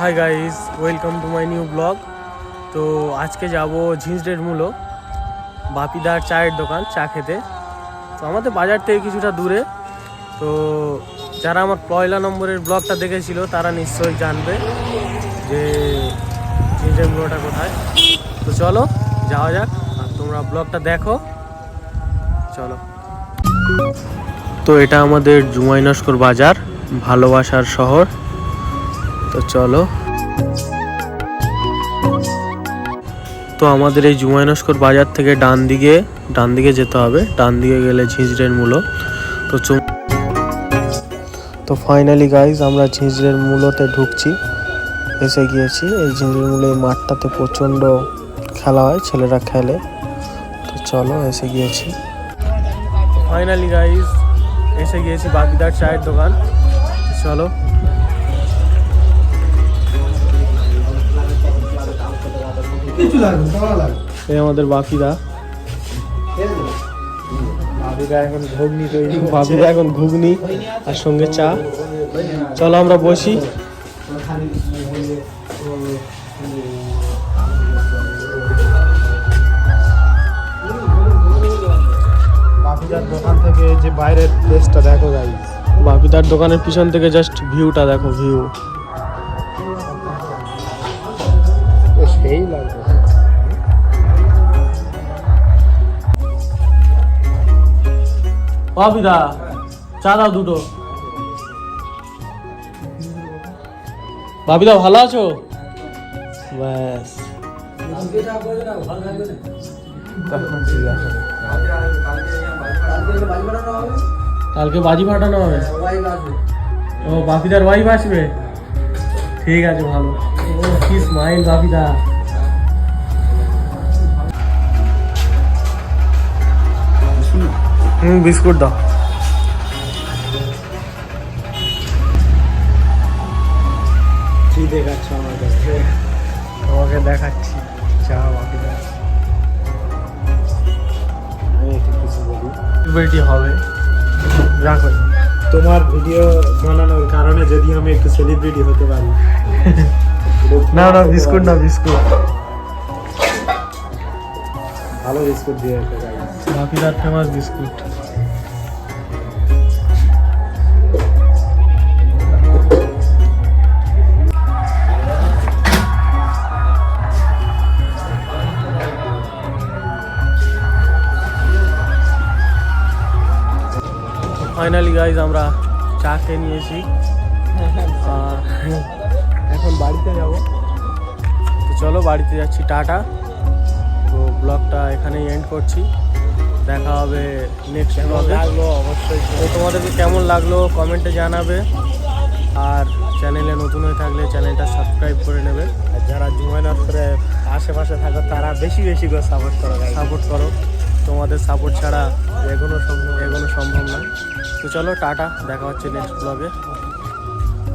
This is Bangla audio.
Hi guys welcome to my new blog তো আজকে যাব ঝিঁঝড়ের মূলো, বাপিদার চায়ের দোকান, চা খেতে। তো আমাদের বাজার থেকে কিছুটা দূরে। তো যারা আমার পয়লা নম্বরের ব্লগটা দেখেছিল, তারা নিশ্চয়ই জানবে যে ঝিঁঝড়ের মূলোটা কোথায়। তো চলো, যাওয়া যাক আর তোমরা ব্লগটা দেখো। চলো। তো এটা আমাদের জুমাই নস্কর বাজার, ভালোবাসার শহর। তো চলো। তো আমাদের এই জুমাইনস্কর বাজার থেকে ডান দিকে ডান দিকে যেতে হবে। ডান দিকে গেলে ঝিঁঝড়ের মূলো। তো তো ফাইনালি গাইজ আমরা ঝিঁঝড়ের মূলোতে ঢুকছি। এসে গিয়েছি। এই ঝিঁঝড়ের মূলো মাঠটাতে প্রচণ্ড খেলা হয়, ছেলেরা খেলে। তো চলো, এসে গিয়েছি। ফাইনালি গাইজ এসে গিয়েছি বাপিদার চায়ের দোকান। চলো। কিছু লাগবে তোমার লাগবে। এই আমাদের বাপিদা। ভাবিরা এখন ঘুগনি তৈরি বাপিদা এখন ঘুগনি আর সঙ্গে চা। চলো আমরা বসি। বাপিদার দোকান থেকে যে বাইরের প্লেসটা দেখো গাই বাপিদার দোকানের পিছন থেকে জাস্ট ভিউটা দেখো ভিউ সেই লাগবে। বাপিদা চা দুটো। বাপিদা ভালো আছো? ব্যাস। কালকে বাজি ফাটানো হবে। ও, বাপিদার ওয়াইফ আসবে? ঠিক আছে, ভালো। কি স্মাইল বাপিদা। হুম বিস্কুট দাও। কি দেখাচ্ছ আমার কাছে তোমাকে দেখাচ্ছি। কিছু বলি। বেটি হবে। রাখো তোমার ভিডিও বানানোর কারণে যদি আমি একটু সেলিব্রিটি হতে পারি। না না বিস্কুট না বিস্কুট। ভালো বিস্কুট দিয়ে বাপিদার ফেমাস বিস্কুট। ফাইনালি গাইজ আমরা চা খেয়ে নিয়েছি। আর এখন বাড়িতে যাব। তো চলো বাড়িতে যাচ্ছি টাটা। তো ব্লগটা এখানেই এন্ড করছি। দেখা হবে নেক্সট ব্লগে অবশ্যই তো তোমাদেরকে কেমন লাগল কমেন্টে জানাবে। আর চ্যানেলে নতুন হয়ে থাকলে চ্যানেলটা সাবস্ক্রাইব করে নেবে। আর যারা জুমাইনগরে আশেপাশে থাকো তারা বেশি বেশি করে সাপোর্ট করো সাপোর্ট করো। তোমাদের সাপোর্ট ছাড়া এগোনো সম্ভব এগোনো সম্ভব না। তো চলো, টাটা, দেখা হচ্ছে নেক্সট ব্লগে